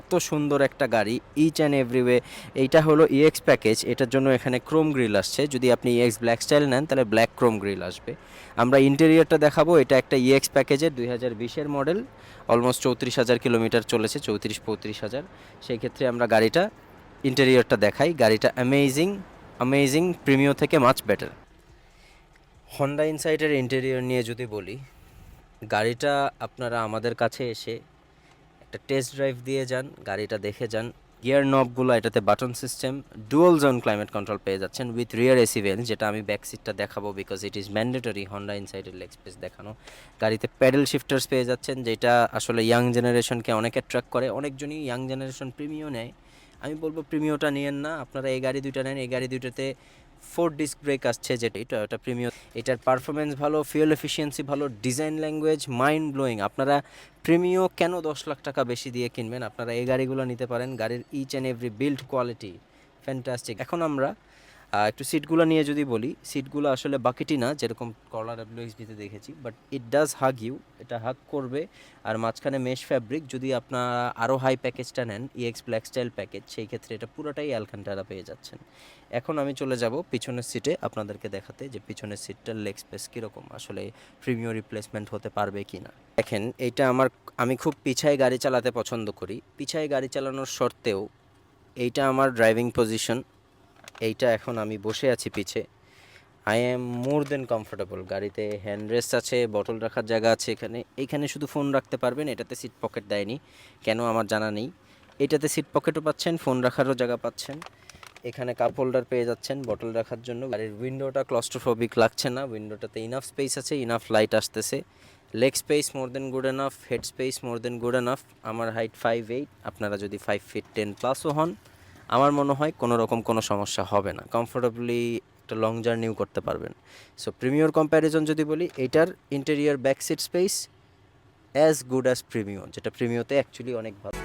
এত সুন্দর একটা গাড়ি ইচ অ্যান্ড এভরিওয়ে এইটা হলো ইএক্স প্যাকেজ এটার জন্য এখানে ক্রোম গ্রিল আসছে। যদি আপনি ইএক্স ব্ল্যাক স্টাইল নেন, তাহলে ব্ল্যাক ক্রোম গ্রিল আসবে। আমরা ইন্টেরিয়রটা দেখাবো, এটা একটা ইএক্স প্যাকেজের দুই হাজার বিশের মডেল অলমোস্ট চৌত্রিশ হাজার কিলোমিটার চলেছে, চৌত্রিশ, পঁয়ত্রিশ হাজার। সেই ক্ষেত্রে আমরা গাড়িটা ইন্টেরিয়রটা দেখাই। গাড়িটা অ্যামেজিং অ্যামেজিং প্রিমিও থেকে মাচ বেটার হন্ডা ইনসাইটের ইন্টেরিয়র নিয়ে যদি বলি, গাড়িটা আপনারা আমাদের কাছে এসে একটা টেস্ট ড্রাইভ দিয়ে যান, গাড়িটা দেখে যান। গিয়ার নবগুলো এটাতে button system dual zone climate control পেয়ে যাচ্ছেন উইথ রিয়ার এসি ভেন্স যেটা আমি ব্যাক সিটটা দেখাবো because it is mandatory Honda ইনসাইডের leg space দেখানো। গাড়িতে প্যাডেল শিফটার্স পেয়ে যাচ্ছেন, যেটা আসলে ইয়াং জেনারেশনকে অনেক অ্যাট্রাক্ট করে। অনেকজনই ইয়াং জেনারেশন প্রিমিও নেয়। আমি বলব প্রিমিওটা নিয়েন না। আপনারা এই গাড়ি দুইটা নেন, এই গাড়ি দুইটাতে ফোর ডিস্ক ব্রেক আসছে যেটা, এটা এটা প্রিমিয়াম এটার পারফরমেন্স ভালো ফিউল এফিসিয়েন্সি ভালো ডিজাইন ল্যাঙ্গুয়েজ মাইন্ড ব্লোয়িং আপনারা প্রিমিও কেন দশ লাখ টাকা বেশি দিয়ে কিনবেন? আপনারা এই গাড়িগুলো নিতে পারেন, গাড়ির each and every build quality fantastic এখন আমরা একটু সিটগুলো নিয়ে যদি বলি সিটগুলো আসলে বাকিটি না, যেরকম কলার ডাব্লিউএসবিতে দেখেছি but it does hug you এটা হাগ করবে, আর মাঝখানে মেশ ফ্যাব্রিক যদি আপনারা আরও হাই প্যাকেজটা নেন ইএক্স ব্ল্যাক স্টাইল প্যাকেজ সেই ক্ষেত্রে এটা পুরোটাই অ্যালকান্টারা পেয়ে যাচ্ছেন। এখন আমি চলে যাব পিছনের সিটে আপনাদেরকে দেখাতে যে পিছনের সিটটার লেগ স্পেস কীরকম, আসলে প্রিমিয় রিপ্লেসমেন্ট হতে পারবে কি না দেখেন এইটা আমার, আমি খুব পিছায় গাড়ি চালাতে পছন্দ করি। পিছায় গাড়ি চালানোর সত্ত্বেও, এইটা আমার ড্রাইভিং পজিশন এইটা এখন আমি বসে আছি পিছে। I am more than comfortable গাড়িতে হ্যান্ড রেস্ট আছে বটল রাখার জায়গা আছে এখানে। এইখানে শুধু ফোন রাখতে পারবেন, এটাতে সিট পকেট দেয়নি। কেন আমার জানা নেই। এটাতে সিট পকেটও পাচ্ছেন ফোন রাখারও জায়গা পাচ্ছেন। এখানে কাপ হোল্ডার পেয়ে যাচ্ছেন বটল রাখার জন্য। গাড়ির উইন্ডোটা ক্লস্ট্রোফোবিক লাগছে না। উইন্ডোটাতে ইনাফ স্পেস আছে ইনাফ লাইট আসতেছে। Leg space more than good enough head space more than good enough আমার হাইট ফাইভ এইট আপনারা যদি ফাইভ ফিট টেন প্লাসও হন আমার মনে হয় কোনো রকম কোনো সমস্যা হবে না। কমফোর্টেবলি একটা লং জার্নিও করতে পারবেন। সো প্রিমিয়র কম্প্যারিজন যদি বলি, এটার interior back seat space as good as Premio যেটা প্রিমিয়তে অ্যাকচুয়ালি অনেক ভালো।